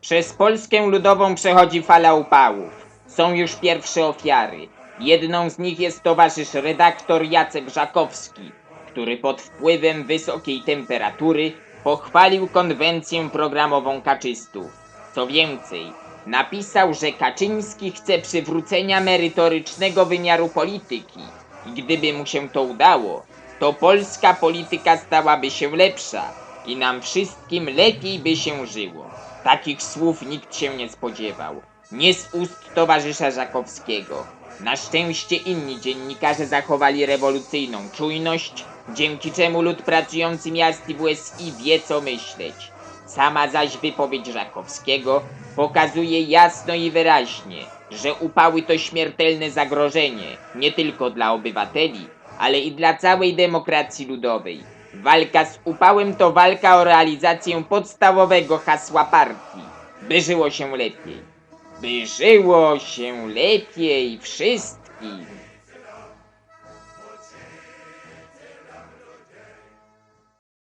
Przez Polskę Ludową przechodzi fala upałów. Są już pierwsze ofiary. Jedną z nich jest towarzysz redaktor Jacek Żakowski, który pod wpływem wysokiej temperatury pochwalił konwencję programową kaczystów. Co więcej, napisał, że Kaczyński chce przywrócenia merytorycznego wymiaru polityki i gdyby mu się to udało, to polska polityka stałaby się lepsza i nam wszystkim lepiej by się żyło. Takich słów nikt się nie spodziewał. Nie z ust towarzysza Żakowskiego. Na szczęście inni dziennikarze zachowali rewolucyjną czujność, dzięki czemu lud pracujący miast i WSI wie co myśleć. Sama zaś wypowiedź Żakowskiego pokazuje jasno i wyraźnie, że upały to śmiertelne zagrożenie nie tylko dla obywateli, ale i dla całej demokracji ludowej. Walka z upałem to walka o realizację podstawowego hasła partii, by żyło się lepiej. By żyło się lepiej wszystkim.